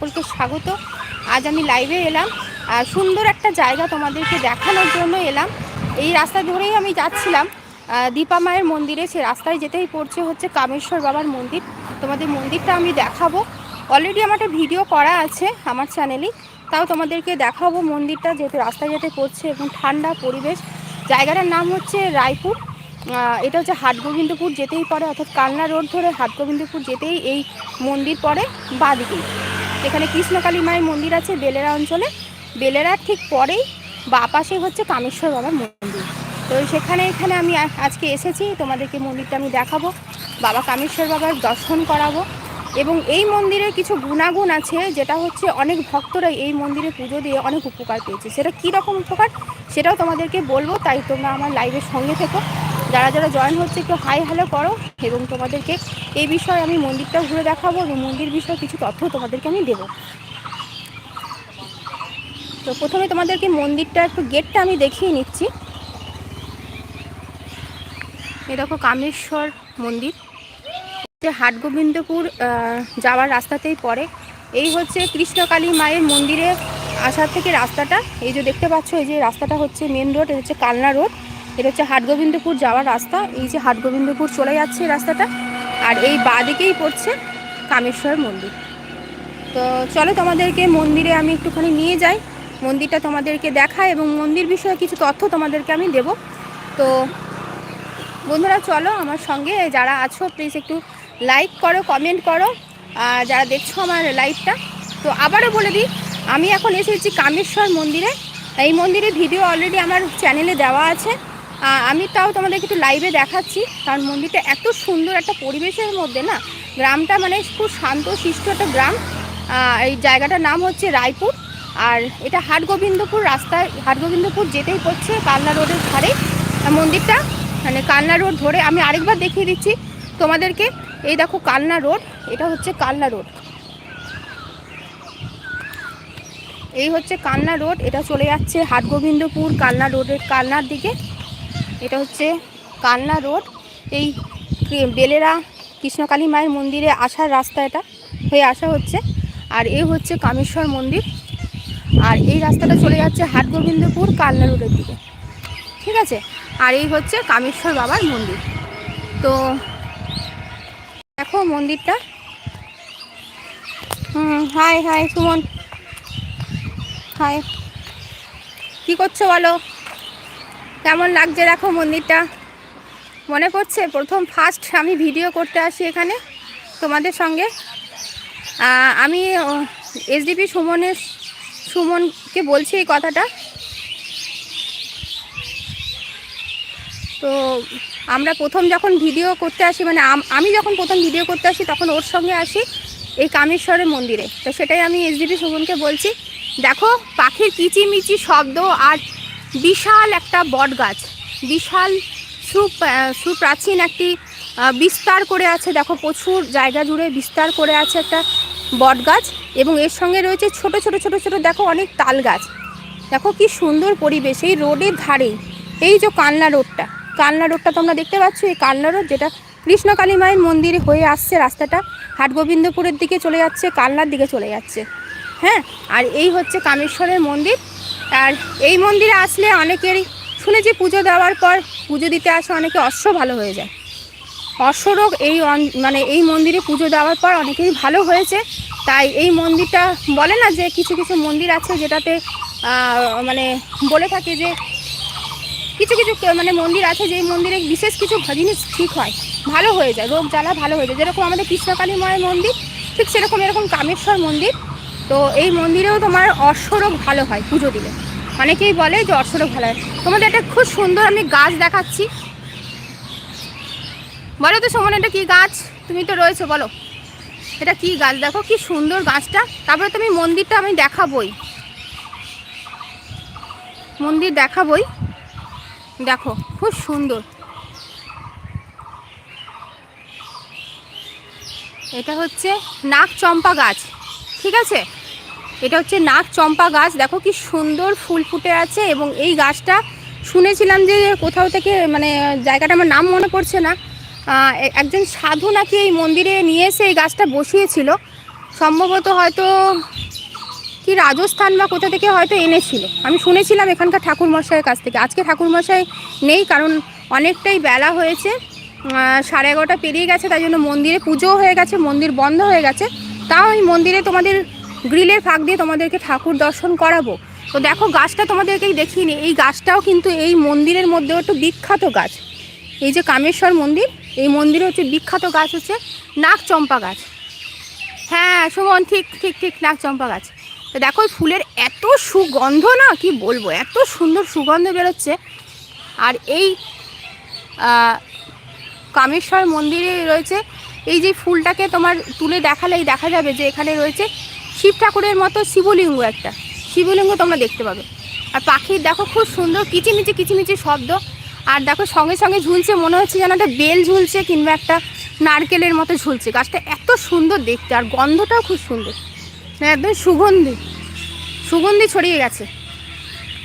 সকলকে স্বাগত। আজ আমি লাইভে এলাম আর সুন্দর একটা জায়গা তোমাদেরকে দেখানোর জন্য এলাম। এই রাস্তা ধরেই আমি যাচ্ছিলাম। দীপা মায়ের মন্দিরে, সে রাস্তায় যেতেই পড়ছে হচ্ছে কামেশ্বর বাবার মন্দির। তোমাদের মন্দিরটা আমি দেখাবো। অলরেডি আমার একটা ভিডিও করা আছে আমার চ্যানেলে তাও তোমাদেরকে দেখাবো মন্দিরটা, যেহেতু রাস্তায় যেতে পড়ছে এবং ঠান্ডা পরিবেশ। জায়গাটার নাম হচ্ছে রায়পুর। এটা হচ্ছে হাটগোবিন্দপুর যেতেই পড়ে অর্থাৎ কালনা রোড ধরে হাটগোবিন্দপুর যেতেই এই মন্দির পড়ে বাদিকেই এখানে কৃষ্ণকালী মায়ের মন্দির আছে বেলেরা অঞ্চলে। বেলেরার ঠিক পরেই বা পাশে হচ্ছে কামেশ্বর বাবার মন্দির। তো সেখানে এখানে আমি আজকে এসেছি, তোমাদেরকে মন্দিরটা আমি দেখাবো। বাবা কামেশ্বর বাবার দর্শন করাবো। এবং এই মন্দিরের কিছু গুণাগুণ আছে, যেটা হচ্ছে অনেক ভক্তরা এই মন্দিরে পুজো দিয়ে অনেক উপকার পেয়েছে। সেটা কী রকম উপকার, সেটাও তোমাদেরকে বলব। তাই তোমরা আমার লাইভের সঙ্গে থেকো। যারা যারা জয়েন হচ্ছে, একটু হাই হ্যালো করো এবং তোমাদেরকে এই বিষয়ে আমি মন্দিরটা ঘুরে দেখাবো এবং মন্দির বিষয়ে কিছু তথ্য তোমাদেরকে আমি দেবো। তো প্রথমে তোমাদেরকে মন্দিরটা একটু গেটটা আমি দেখিয়ে নিচ্ছি। এ দেখো কামেশ্বর মন্দির। যে হাটগোবিন্দপুর যাওয়ার রাস্তাতেই পড়ে। এই হচ্ছে কৃষ্ণকালী মায়ের মন্দিরে আসার থেকে রাস্তাটা। এই যে দেখতে পাচ্ছ, এই যে রাস্তাটা হচ্ছে মেন রোড এটা হচ্ছে কালনা রোড এটা হচ্ছে হাটগোবিন্দপুর যাওয়ার রাস্তা। এই যে হাটগোবিন্দপুর চলে যাচ্ছে এই রাস্তাটা। আর এই বাঁদিকেই পড়ছে কামেশ্বর মন্দির। তো চলো তোমাদেরকে মন্দিরে আমি একটুখানি নিয়ে যাই। মন্দিরটা তোমাদেরকে দেখাই এবং মন্দির বিষয়ে কিছু তথ্য তোমাদেরকে আমি দেব। তো বন্ধুরা চলো আমার সঙ্গে যারা আছো প্লিজ একটু লাইক করো কমেন্ট করো। আর যারা দেখছ আমার লাইভটা তো আবারও বলে দিই, আমি এখন এসেছি কামেশ্বর মন্দিরে। এই মন্দিরের ভিডিও অলরেডি আমার চ্যানেলে দেওয়া আছে। আমি তাও তোমাদেরকে একটু লাইভে দেখাচ্ছি। কারণ মন্দিরটা এত সুন্দর একটা পরিবেশের মধ্যে না, গ্রামটা মানে খুব শান্ত, শিষ্ট একটা গ্রাম। এই জায়গাটার নাম হচ্ছে রায়পুর। আর এটা হাটগোবিন্দপুর রাস্তায়, হাটগোবিন্দপুর যেতেই পড়ছে কালনা রোডের ধারে। মন্দিরটা মানে কালনা রোড ধরে আমি আরেকবার দেখিয়ে দিচ্ছি তোমাদেরকে। এই দেখো কালনা রোড, এটা হচ্ছে কালনা রোড। এই হচ্ছে কালনা রোড, এটা চলে যাচ্ছে হাটগোবিন্দপুর কালনা রোডের কালনার দিকে। এটা হচ্ছে কান্না রোড। এই বেলেরা কৃষ্ণকালী মায়ের মন্দিরে আসার রাস্তা এটা, হয়ে আসা হচ্ছে। আর এই হচ্ছে কামেশ্বর মন্দির। আর এই রাস্তাটা চলে যাচ্ছে হাটগোবিন্দপুর কালনা রোডের দিকে। ঠিক আছে? আর এই হচ্ছে কামেশ্বর বাবার মন্দির। তো দেখো মন্দিরটা। হুম, হাই হাই, সুমন। হাই। কি করছ বলো? কেমন লাগছে দেখো মন্দিরটা? মনে করছে প্রথম ফার্স্ট আমি ভিডিও করতে আসি এখানে তোমাদের সঙ্গে। আমি এসডিপি সুমনের সুমনকে বলছি এই কথাটা। তো আমরা প্রথম যখন ভিডিও করতে আসি মানে আমি যখন প্রথম ভিডিও করতে আসি, তখন ওর সঙ্গে আসি এই কামেশ্বরের মন্দিরে। তো সেটাই আমি এসডিপি সুমনকে বলছি। দেখো, পাখির কিচিমিচি শব্দ আর বিশাল একটা বট গাছ বিশাল সুপ্রাচীন একটি বিস্তার করে আছে। দেখো, প্রচুর জায়গা জুড়ে বিস্তার করে আছে একটা বট গাছ এবং এর সঙ্গে রয়েছে ছোট ছোট ছোট ছোট, দেখো, অনেক তাল গাছ দেখো, কি সুন্দর পরিবেশ। এই রোডের ধারেই এই যে কালনা রোডটা কালনা রোডটা তোমরা দেখতে পাচ্ছ? এই কালনা রোড যেটা কৃষ্ণকালী মায়ের মন্দিরে হয়ে আসছে রাস্তাটা, হাটগোবিন্দপুরের দিকে চলে যাচ্ছে কালনার দিকে চলে যাচ্ছে। হ্যাঁ আর এই হচ্ছে কামেশ্বরের মন্দির। আর এই মন্দিরে আসলে অনেকেরই শুনেছি পুজো দেওয়ার পর পুজো দিতে আসে, অনেকে অশ্ব ভালো হয়ে যায়। অশ্বরোগ এই মানে এই মন্দিরে পুজো দেওয়ার পর অনেকেই ভালো হয়েছে। তাই এই মন্দিরটা বলে না যে কিছু কিছু মন্দির আছে যেটাতে মানে বলে থাকে যে কিছু কিছু মানে মন্দির আছে যে মন্দিরে বিশেষ কিছু জিনিস ঠিক হয়, ভালো হয়ে যায়, রোগ জ্বালা ভালো হয়ে যায়। যেরকম আমাদের কৃষ্ণকালী মায়ের মন্দির, ঠিক সেরকম এরকম কামেশ্বর মন্দির তো এই মন্দিরেও তোমার অশ্বরোগ ভালো হয়, পুজো দিলে। অনেকেই বলে যে অশ্বরোগ ভালো হয়। তোমাদের একটা খুব সুন্দর আমি গাছ দেখাচ্ছি। বলো তো সুমন, এটা কি গাছ? তুমি তো রয়েছো, বলো। এটা কি গাছ? দেখো কি সুন্দর গাছটা। তারপরে তুমি মন্দিরটা আমি দেখাবই। মন্দির দেখাবই। দেখো, খুব সুন্দর। এটা হচ্ছে নাক চম্পা গাছ, ঠিক আছে? এটা হচ্ছে নাক চম্পা গাছ। দেখো কি সুন্দর ফুল ফুটে আছে এবং এই গাছটা শুনেছিলাম যে কোথাও থেকে মানে জায়গাটা আমার নাম মনে পড়ছে না। একজন সাধু নাকি এই মন্দিরে নিয়ে এসে এই গাছটা বসিয়েছিল। সম্ভবত হয়তো কি রাজস্থান বা কোথা থেকে হয়তো এনেছিল। আমি শুনেছিলাম এখানকার ঠাকুরমশাইয়ের কাছ থেকে। আজকে ঠাকুরমশাই নেই কারণ অনেকটাই বেলা হয়েছে। সাড়ে এগারোটা পেরিয়ে গেছে, তাই জন্য মন্দিরে পুজোও হয়ে গেছে, মন্দির বন্ধ হয়ে গেছে। তাও আমি মন্দিরে তোমাদের গ্রিলের ফাঁক দিয়ে তোমাদেরকে ঠাকুর দর্শন করাবো। তো দেখো, গাছটা তোমাদেরকেই দেখিয়ে নি। এই গাছটাও কিন্তু এই মন্দিরের মধ্যেও একটু বিখ্যাত গাছ। এই যে কামেশ্বর মন্দির, এই মন্দিরে হচ্ছে বিখ্যাত গাছ হচ্ছে নাক চম্পা গাছ। হ্যাঁ সুমন, ঠিক ঠিক ঠিক নাক চম্পা গাছ। তো দেখো ফুলের এত সুগন্ধ না, কি বলব, এত সুন্দর সুগন্ধ বেরোচ্ছে। আর এই কামেশ্বর মন্দিরে রয়েছে, এই যে ফুলটাকে তোমার তুলে দেখালেই দেখা যাবে যে এখানে রয়েছে শিব ঠাকুরের মতো শিবলিঙ্গ একটা। শিবলিঙ্গ তোমরা দেখতে পাবে। আর পাখির দেখো খুব সুন্দর, কিচিমিচি কিচিমিচি শব্দ। আর দেখো সঙ্গে সঙ্গে ঝুলছে, মনে হচ্ছে যেন একটা বেল ঝুলছে কিংবা একটা নারকেলের মতো ঝুলছে। গাছটা এত সুন্দর দেখতে, আর গন্ধটাও খুব সুন্দর। একদম সুগন্ধি সুগন্ধি ছড়িয়ে গেছে।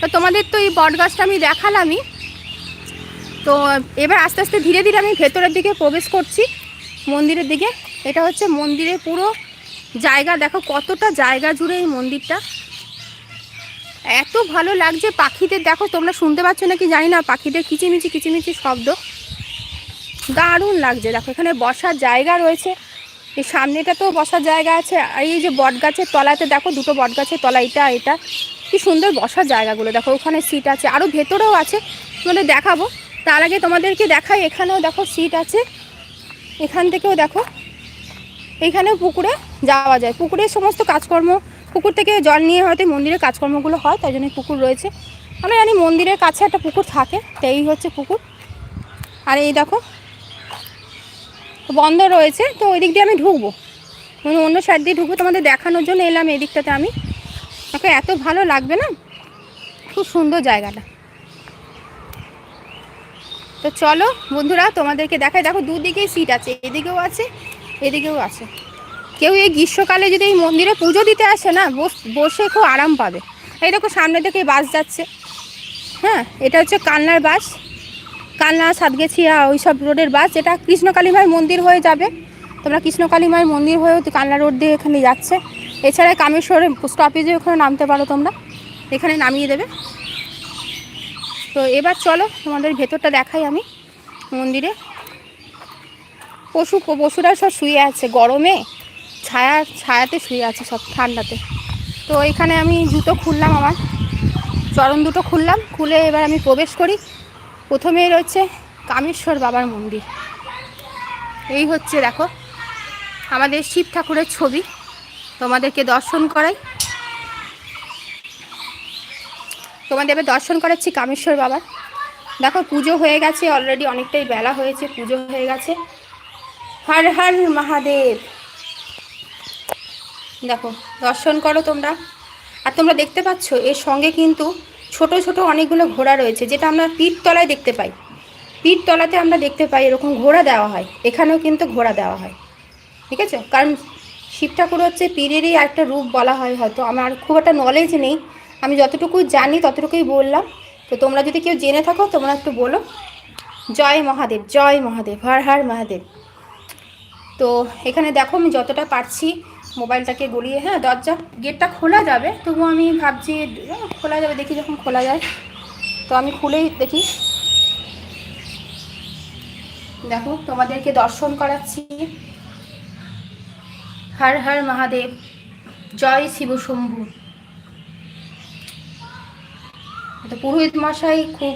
তো তোমাদের তো এই বট গাছটা আমি দেখালামই। তো এবার আস্তে আস্তে ধীরে ধীরে আমি ভেতরের দিকে প্রবেশ করছি। মন্দিরের দিকে। এটা হচ্ছে মন্দিরের পুরো জায়গা, দেখো কতটা জায়গা জুড়ে এই মন্দিরটা। এত ভালো লাগছে পাখিদের, দেখো তোমরা শুনতে পাচ্ছ নাকি জানি না, পাখিদের কিচিমিচি কিচিমিচি শব্দ। দারুণ লাগছে, দেখো এখানে বসার জায়গা রয়েছে। এই সামনেটা তো বসার জায়গা আছে, আর এই যে বট গাছের তলাতে, দেখো দুটো বট গাছের তলা, এটা এটা। কি সুন্দর বসার জায়গাগুলো, দেখো ওখানে সিট আছে আরও ভেতরেও আছে, তোমাদের দেখাবো। তার আগে তোমাদেরকে দেখাই, এখানেও দেখো সিট আছে। এখান থেকেও দেখো। এখানে পুকুরে যাওয়া যায়। পুকুরের সমস্ত কাজকর্ম, পুকুর থেকে জল নিয়ে হয়তো মন্দিরের কাজকর্মগুলো হয়, তাই জন্য পুকুর রয়েছে। আমরা জানি মন্দিরের কাছে একটা পুকুর থাকে তো এই হচ্ছে পুকুর। আর এই দেখো, বন্ধ রয়েছে, তো ওই দিক দিয়ে আমি ঢুকবো। মানে অন্য সাইড দিয়ে ঢুকবো, তোমাদের দেখানোর জন্য এলাম এই দিকটাতে আমি। আমাকে এত ভালো লাগবে না? খুব সুন্দর জায়গাটা। তো চলো বন্ধুরা, তোমাদেরকে দেখায় দেখো, দুদিকেই সিট আছে, এদিকেও আছে এদিকেও আছে। কেউ এই গ্রীষ্মকালে যদি এই মন্দিরে পুজো দিতে আসে না, বস- খুব আরাম পাবে। এই দেখো সামনে থেকে বাস যাচ্ছে। হ্যাঁ এটা হচ্ছে কান্নার বাস। কান্না, সাতগেছিয়া ওই সব রোডের বাস এটা কৃষ্ণকালী মায়ের মন্দির হয়ে যাবে। তোমরা কৃষ্ণকালী মায়ের মন্দির হয়েও তো কালনা রোড দিয়ে এখানে যাচ্ছে। এছাড়া কামেশ্বরের স্টপেজে ওখানে নামতে পারো তোমরা। এখানে নামিয়ে দেবে। তো এবার চলো তোমাদের ভেতরটা দেখাই আমি মন্দিরে। পশু পশুরা সব শুয়ে আছে, গরমে। ছায়া, ছায়াতে শুয়ে আছে সব, ঠান্ডাতে। তো এখানে আমি জুতো খুললাম আমার। চরণ দুটো খুললাম, খুলে এবার আমি প্রবেশ করি। প্রথমেই রয়েছে কামেশ্বর বাবার মন্দির। এই হচ্ছে, দেখো, আমাদের শিব ঠাকুরের ছবি। তোমাদেরকে দর্শন করাই। তোমাদের এবার দর্শন করাচ্ছি কামেশ্বর বাবার। দেখো, পুজো হয়ে গেছে, অলরেডি অনেকটাই বেলা হয়েছে, পুজো হয়ে গেছে। হর হর মহাদেব। দেখো, দর্শন করো তোমরা। আর তোমরা দেখতে পাচ্ছ, এর সঙ্গে কিন্তু ছোট ছোট অনেকগুলো ঘোড়া রয়েছে, যেটা আমরা পীঠ তলায় দেখতে পাই। পীঠ তলাতে আমরা দেখতে পাই এরকম ঘোড়া দেওয়া হয়, এখানেও কিন্তু ঘোড়া দেওয়া হয়। ঠিক আছে? কারণ শিব ঠাকুর হচ্ছে পীরেরই একটা রূপ বলা হয় হয়তো, আমার খুব একটা নলেজ নেই। আমি যতটুকু জানি ততটুকুই বললাম। তো তোমরা যদি কেউ জেনে থাকো, তোমরা একটু বলো। জয় মহাদেব জয় মহাদেব, হর হর মহাদেব। তো এখানে দেখো আমি যতটা পারছি মোবাইলটাকে গড়িয়ে হ্যাঁ দরজা, গেটটা খোলা যাবে। তবু আমি ভাবছি, খোলা যাবে, দেখি যখন খোলা যায়। তো আমি খুলেই দেখি। দেখো, তোমাদেরকে দর্শন করাচ্ছি। হর হর মহাদেব, জয় শিব শম্ভু। তো পুরোহিত মশাই খুব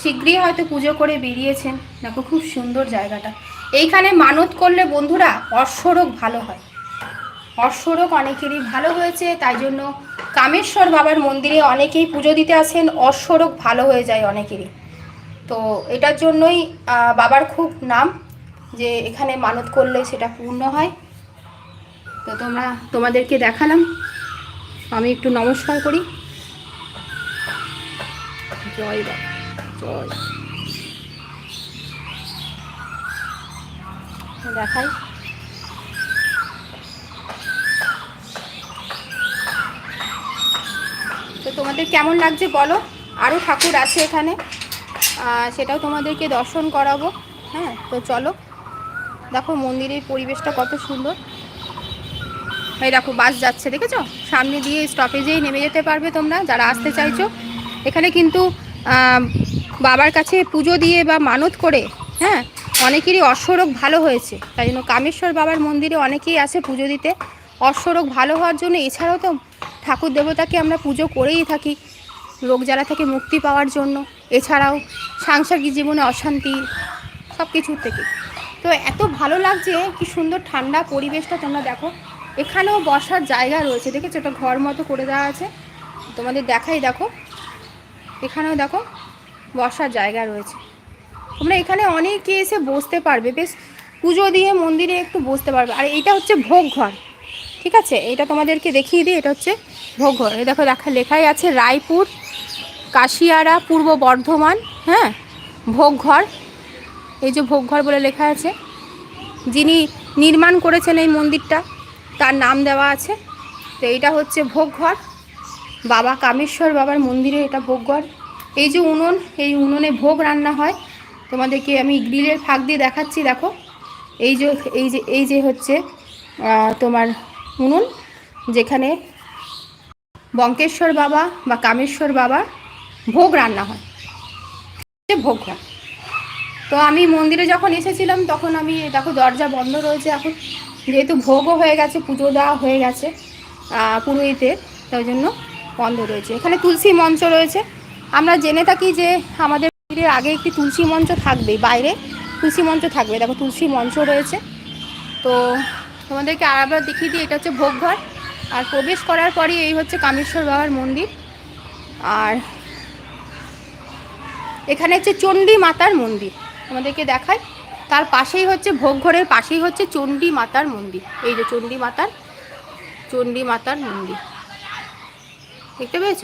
শীঘ্রই হয়তো পুজো করে বেরিয়েছেন। দেখো, খুব সুন্দর জায়গাটা। এইখানে মানত করলে বন্ধুরা অশ্বরোগ ভালো হয়। অশ্বরোগ অনেকেরই ভালো হয়েছে, তাই জন্য কামেশ্বর বাবার মন্দিরে অনেকেই পুজো দিতে আসেন, অশ্বরোগ ভালো হয়ে যায় অনেকেরই। তো এটার জন্যই বাবার খুব নাম যে এখানে মানত করলে সেটা পূর্ণ হয়। তো তোমরা, তোমাদেরকে দেখালাম। আমি একটু নমস্কার করি। জয় বাবা, জয়। দেখাই। তো তোমাদের কেমন লাগছে বলো? আরও ঠাকুর আছে এখানে। সেটাও তোমাদেরকে দর্শন করাবো। হ্যাঁ তো চলো। দেখো মন্দিরের পরিবেশটা কত সুন্দর। এই দেখো, বাস যাচ্ছে, দেখেছ? সামনে দিয়ে স্টপেজেই নেমে যেতে পারবে তোমরা, যারা আসতে চাইছো। এখানে কিন্তু বাবার কাছে পুজো দিয়ে বা মানত করে হ্যাঁ অনেকেরই অশ্বরোগ ভালো হয়েছে। তাই জন্য কামেশ্বর বাবার মন্দিরে অনেকেই আসে পুজো দিতে। অশ্বরোগ ভালো হওয়ার জন্য এছাড়াও তো ঠাকুর দেবতাকে আমরা পুজো করেই থাকি, রোগ জ্বালা থেকে মুক্তি পাওয়ার জন্য। এছাড়াও সাংসারিক জীবনে অশান্তি সব কিছুর থেকে। তো এত ভালো লাগছে, কি সুন্দর ঠান্ডা পরিবেশটা তোমরা দেখো। এখানেও বসার জায়গা রয়েছে, দেখেছ? একটা ঘর মতো করে দেওয়া আছে। তোমাদের দেখাই, দেখো। এখানেও দেখো, বসার জায়গা রয়েছে। তোমরা এখানে অনেকে এসে বসতে পারবে। বেশ পুজো দিয়ে মন্দিরে একটু বসতে পারবে। আর এটা হচ্ছে ভোগ ঘর ঠিক আছে? এটা তোমাদেরকে দেখিয়ে দিই, এটা হচ্ছে ভোগ ঘর দেখো, দেখা, লেখাই আছে রায়পুর, কাশিয়ারা, পূর্ব বর্ধমান হ্যাঁ? ভোগ ঘর এই যে ভোগ ঘর বলে লেখা আছে। যিনি নির্মাণ করেছেন এই মন্দিরটা, তার নাম দেওয়া আছে। তো এইটা হচ্ছে ভোগ ঘর বাবা কামেশ্বর বাবার মন্দিরে এটা ভোগ ঘর এই যে উনুন, এই উনুনে ভোগ রান্না হয়। তোমাদেরকে আমি গ্রিলের ফাঁক দিয়ে দেখাচ্ছি, দেখো। এই যে এই যে এই যে হচ্ছে তোমার উনুন যেখানে বঙ্কেশ্বর বাবা বা কামেশ্বর বাবা ভোগ রান্না হয়। যে ভোগ হয়। তো আমি মন্দিরে যখন এসেছিলাম, তখন আমি, দেখো, দরজা বন্ধ রয়েছে এখন। যেহেতু ভোগও হয়ে গেছে, পুজো দেওয়া হয়ে গেছে পুরোহিতের, তাই জন্য বন্ধ রয়েছে। এখানে তুলসী মঞ্চ রয়েছে। আমরা জেনে থাকি যে আমাদের মন্দিরের আগে একটি তুলসী মঞ্চ থাকবে বাইরে তুলসী মঞ্চ থাকবে। দেখো, তুলসী মঞ্চ রয়েছে। তো তোমাদেরকে আর আরেকবার দেখিয়ে দিই, এটা হচ্ছে ভোগঘর। আর প্রবেশ করার পরই এই হচ্ছে কামেশ্বর বাবার মন্দির। আর এখানে হচ্ছে চণ্ডী মাতার মন্দির আমাদেরকে দেখায় তার পাশেই হচ্ছে ভোগ ঘরের পাশেই হচ্ছে চণ্ডী মাতার মন্দির। এই যে চণ্ডী মাতার চণ্ডী মাতার মন্দির। দেখতে পেয়েছ?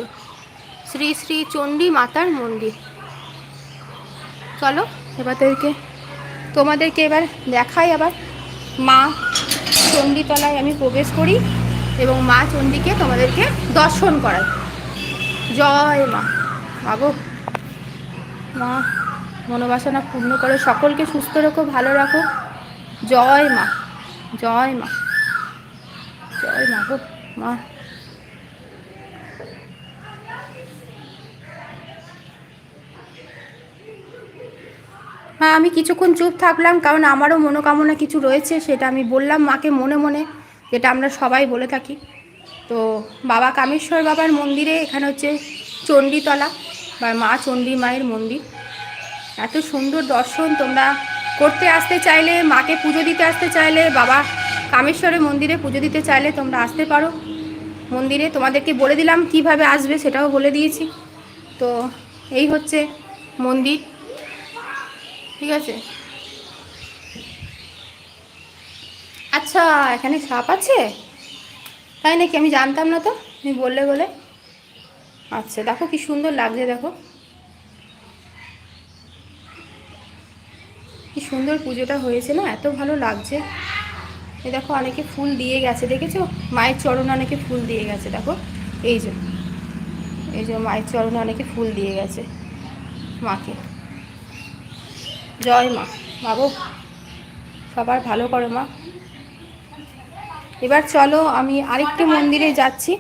শ্রী শ্রী চণ্ডী মাতার মন্দির। চলো, এবার তোমাদেরকে এবার দেখাই আবার মা চণ্ডীতলায় আমি প্রবেশ করি এবং মা চণ্ডীকে তোমাদেরকে দর্শন করাই। জয় মা। বাবু মা, মনোবাসনা পূর্ণ করো, সকলকে সুস্থ রাখো, ভালো রাখো। জয় মা জয় মা জয় মা গো, মা। হ্যাঁ আমি কিছুক্ষণ চুপ থাকলাম, কারণ আমারও মনোকামনা কিছু রয়েছে, সেটা আমি বললাম মাকে মনে মনে, যেটা আমরা সবাই বলে থাকি। তো বাবা কামেশ্বর বাবার মন্দিরে, এখানে হচ্ছে চণ্ডীতলা, বা মা চণ্ডী মায়ের মন্দির। এত সুন্দর দর্শন, তোমরা করতে আসতে চাইলে, মাকে পুজো দিতে আসতে চাইলে, বাবা কামেশ্বরের মন্দিরে পুজো দিতে চাইলে তোমরা আসতে পারো। মন্দিরে তোমাদেরকে বলে দিলাম কীভাবে আসবে, সেটাও বলে দিয়েছি। তো এই হচ্ছে মন্দির। ঠিক আছে। আচ্ছা এখানে সাপ আছে? তাই নাকি? আমি জানতাম না তো, তুমি বললে বলে। আচ্ছা দেখো কি সুন্দর লাগছে, দেখো। কি সুন্দর পুজোটা হয়েছে না, এত ভালো লাগছে। এই দেখো, অনেকে ফুল দিয়ে গেছে, দেখেছ? মায়ের চরণে অনেকে ফুল দিয়ে গেছে, দেখো। এই যে এই যে মায়ের চরণে অনেকে ফুল দিয়ে গেছে মাকে। জয় মা। বাবু, সবার ভালো করো মা। এবার চলো, আমি আরেকটি মন্দিরে যাচ্ছি।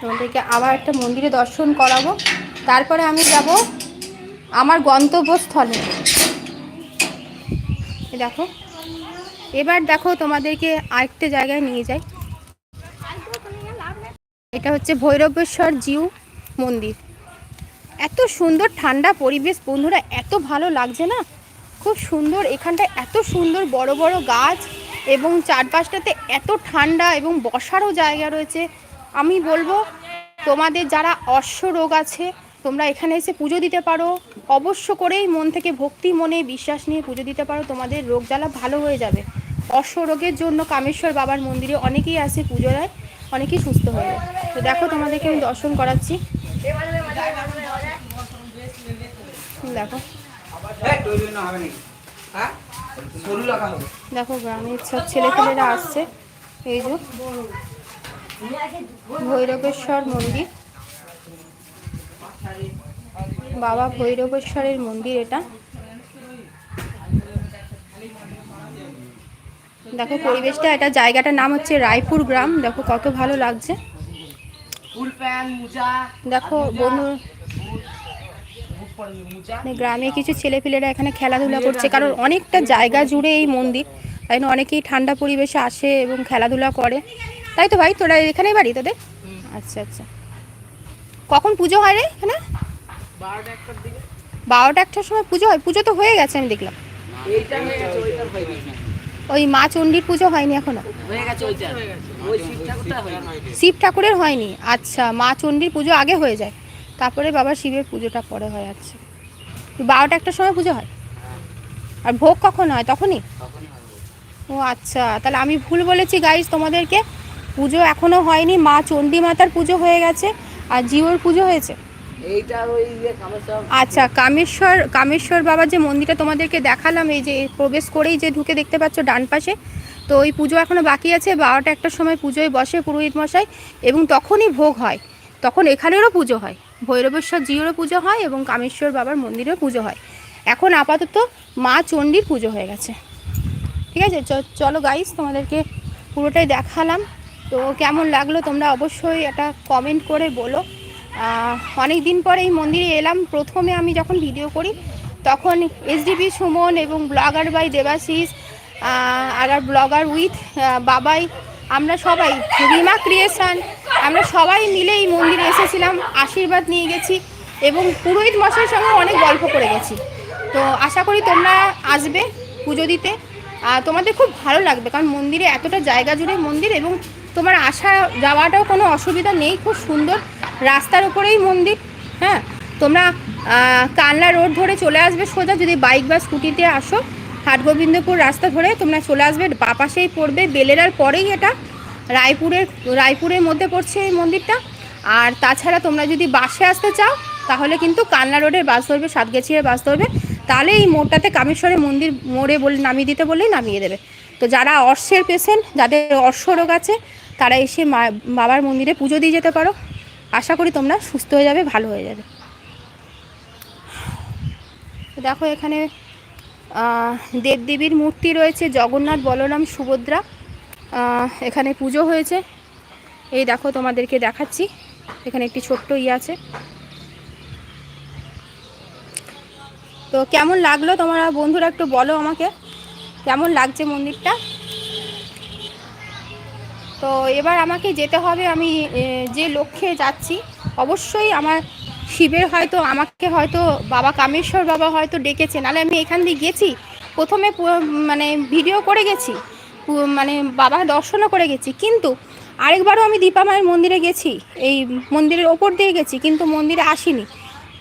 তোমাদেরকে আবার একটা মন্দিরে দর্শন করাবো। তারপরে আমি যাব আমার গন্তব্যস্থলে। দেখো, এবার দেখো তোমাদেরকে আরেকটা জায়গায় নিয়ে যাই। এটা হচ্ছে ভৈরবেশ্বর জিউ মন্দির। এত সুন্দর ঠান্ডা পরিবেশ বন্ধুরা, এত ভালো লাগছে না? খুব সুন্দর, এখানটায় এত সুন্দর বড় বড় গাছ এবং চারপাশটাতে এত ঠান্ডা এবং বসারও জায়গা রয়েছে। আমি বলব, তোমাদের যারা অশ্ব রোগ আছে, তোমরা এখানে এসে পুজো দিতে পারো। অবশ্য করেই মন থেকে ভক্তি মনে বিশ্বাস নিয়ে পুজো দিতে পারো, তোমাদের রোগ জ্বালা ভালো হয়ে যাবে। অশ্ব রোগের জন্য কামেশ্বর বাবার মন্দিরে অনেকেই আসে পুজো দেয় অনেকেই সুস্থ যায়। তো দেখো তোমাদেরকে আমি দর্শন করাচ্ছি। দেখো। দেখো গ্রামের সব ছেলেপেলেরা আসছে। এই যে ভৈরবেশ্বর মন্দির। বাবা ভৈরবেশ্বরের মন্দির এটা। দেখো পরিবেশটা, এটা জায়গাটার নাম হচ্ছে রায়পুর গ্রাম। দেখো কত ভালো লাগছে। দেখো বন্ধু মানে গ্রামে কিছু ছেলেপিলেরা এখানে খেলাধুলা করছে, কারণ অনেকটা জায়গা জুড়ে এই মন্দির। তাই না অনেকেই ঠান্ডা পরিবেশে আসে এবং খেলাধুলা করে। তাই তো ভাই, তোরা এখানেই বাড়ি তোদের? আচ্ছা আচ্ছা। কখন পুজো হয় রে এখানে? বারোটা একটার সময় পুজো হয়? পুজো তো হয়ে গেছে, আমি দেখলাম। ওই মা চণ্ডীর পুজো হয়নি এখনও। শিব ঠাকুরের হয়নি। আচ্ছা মা চণ্ডীর পুজো আগে হয়ে যায়। তারপরে বাবা শিবের পুজোটা পরে হয় আচ্ছা বারোটা একটার সময় পুজো হয়? আর ভোগ কখন হয়? তখনই? ও আচ্ছা তাহলে আমি ভুল বলেছি গাইজ তোমাদেরকে। পুজো এখনও হয়নি। মা চণ্ডী মাতার পুজো হয়ে গেছে। আর জিওর পুজো হয়েছে? আচ্ছা কামেশ্বর কামেশ্বর বাবার যে মন্দিরটা তোমাদেরকে দেখালাম, এই যে প্রবেশ করেই যে ঢুকে দেখতে পাচ্ছ ডান পাশে, তো ওই পুজো এখনও বাকি আছে, বারোটা একটার সময় পুজোয় বসে পুরোহিত মশাই, এবং তখনই ভোগ হয়। তখন এখানেরও পুজো হয়, ভৈরবেশ্বর জিওরও পুজো হয়, এবং কামেশ্বর বাবার মন্দিরেও পুজো হয়। এখন আপাতত মা চণ্ডীর পুজো হয়ে গেছে। ঠিক আছে? চলো গাইস তোমাদেরকে পুরোটাই দেখালাম। তো কেমন লাগল তোমরা অবশ্যই এটা কমেন্ট করে বলো। অনেক দিন পরে এই মন্দিরে এলাম। প্রথমে আমি যখন ভিডিও করি, তখন এসডিপি সুমন এবং ব্লগার বাই দেবাশিস আর ব্লগার উইথ বাবাই, আমরা সবাই, রিমা ক্রিয়েশন, আমরা সবাই মিলে এই মন্দিরে এসেছিলাম, আশীর্বাদ নিয়ে গেছি এবং পুরোহিত মশাইয়ের সঙ্গে অনেক গল্প করে গেছি। তো আশা করি তোমরা আসবে পুজো দিতে। তোমাদের খুব ভালো লাগবে, কারণ মন্দিরে এতটা জায়গা জুড়ে মন্দির এবং তোমার আসা যাওয়াটাও কোনো অসুবিধা নেই, খুব সুন্দর। রাস্তার উপরেই মন্দির হ্যাঁ? তোমরা কানলা রোড ধরে চলে আসবে সোজা, যদি বাইক বা স্কুটিতে আসো, হাটগোবিন্দপুর রাস্তা ধরে তোমরা চলে আসবে, বা পাশেই পড়বে বেলেরার পরেই এটা রায়পুরের রায়পুরের মধ্যে পড়ছে এই মন্দিরটা। আর তাছাড়া তোমরা যদি বাসে আসতে চাও, তাহলে কিন্তু কানলা রোডের বাস ধরবে, সাতগেছিয়ার বাস ধরবে। তাহলে এই মোড়টাতে কামেশ্বরের মন্দির মোড়ে বলে, নামিয়ে দিতে বললেই নামিয়ে দেবে। তো যারা অর্শের পেশেন্ট যাদের অর্শ রোগ আছে, তারা এসে মা, বাবার মন্দিরে পুজো দিয়ে যেতে পারো। আশা করি তোমরা সুস্থ হয়ে যাবে, ভালো হয়ে যাবে। দেখো এখানে দেবদেবীর মূর্তি রয়েছে, জগন্নাথ, বলরাম, সুভদ্রা। এখানে পুজো হয়েছে। এই দেখো তোমাদেরকে দেখাচ্ছি, এখানে একটি ছোট্ট ইয়ে আছে। তো কেমন লাগল তোমরা বন্ধুরা একটু বলো আমাকে, কেমন লাগছে মন্দিরটা? তো এবার আমাকে যেতে হবে, আমি যে লক্ষ্যে যাচ্ছি, অবশ্যই আমার শিবের হয়তো, আমাকে হয়তো বাবা কামেশ্বর বাবা হয়তো ডেকেছে। নাহলে আমি এখান দিয়ে গেছি, প্রথমে মানে ভিডিও করে গেছি মানে বাবা দর্শনও করে গেছি। কিন্তু আরেকবারও আমি দীপা মায়ের মন্দিরে গেছি, এই মন্দিরের ওপর দিয়ে গেছি, কিন্তু মন্দিরে আসিনি।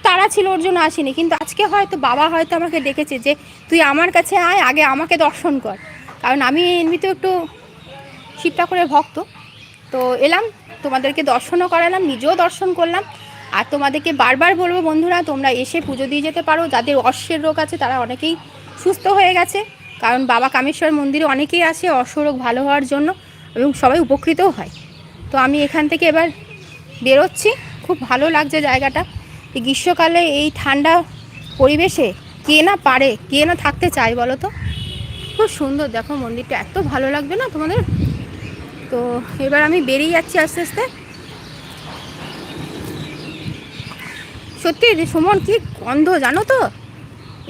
তারা ছিল, ওর জন্য আসিনি। কিন্তু আজকে হয়তো বাবা হয়তো আমাকে ডেকেছে যে, তুই আমার কাছে আয়, আগে আমাকে দর্শন কর। কারণ আমি এমনিতেও একটু শিব ঠাকুরের ভক্ত। তো এলাম, তোমাদেরকে দর্শনও করালাম, নিজেও দর্শন করলাম। আর তোমাদেরকে বারবার বলব বন্ধুরা, তোমরা এসে পুজো দিয়ে যেতে পারো। যাদের অশ্বের রোগ আছে, তারা অনেকেই সুস্থ হয়ে গেছে। কারণ বাবা কামেশ্বর মন্দিরে অনেকেই আসে অশ্ব রোগ ভালো হওয়ার জন্য এবং সবাই উপকৃতও হয়। তো আমি এখান থেকে এবার বেরোচ্ছি। খুব ভালো লাগছে জায়গাটা। গ্রীষ্মকালে এই ঠান্ডা পরিবেশে কে না পারে, কে না থাকতে চায় বলো তো? খুব সুন্দর। দেখো মন্দিরটা এত ভালো লাগবে না তোমাদের? তো এবার আমি বেরিয়ে যাচ্ছি আস্তে আস্তে। সত্যি সুমন, কি গন্ধ, জানো তো?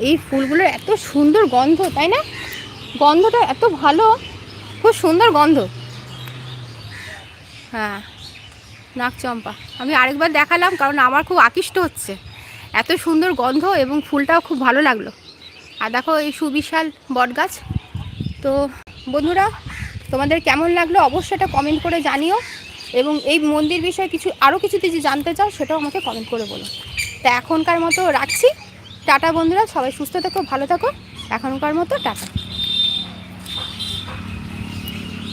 এই ফুলগুলোর এত সুন্দর গন্ধ, তাই না? গন্ধটা এত ভালো, খুব সুন্দর গন্ধ। হ্যাঁ নাক চম্পা। আমি আরেকবার দেখালাম, কারণ আমার খুব আকৃষ্ট হচ্ছে। এত সুন্দর গন্ধ এবং ফুলটাও খুব ভালো লাগল। আর দেখো, এই সুবিশাল বটগাছ। তো বন্ধুরা তোমাদের কেমন লাগল অবশ্যই এটা কমেন্ট করে জানিও। এবং এই মন্দির বিষয়ে কিছু আরও কিছু যদি জানতে চাও, সেটাও আমাকে কমেন্ট করে বলো। তা এখনকার মতো রাখছি। টাটা বন্ধুরা, সবাই সুস্থ থাকো, ভালো থাকো। এখনকার মতো টাটা।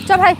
চ ভাই।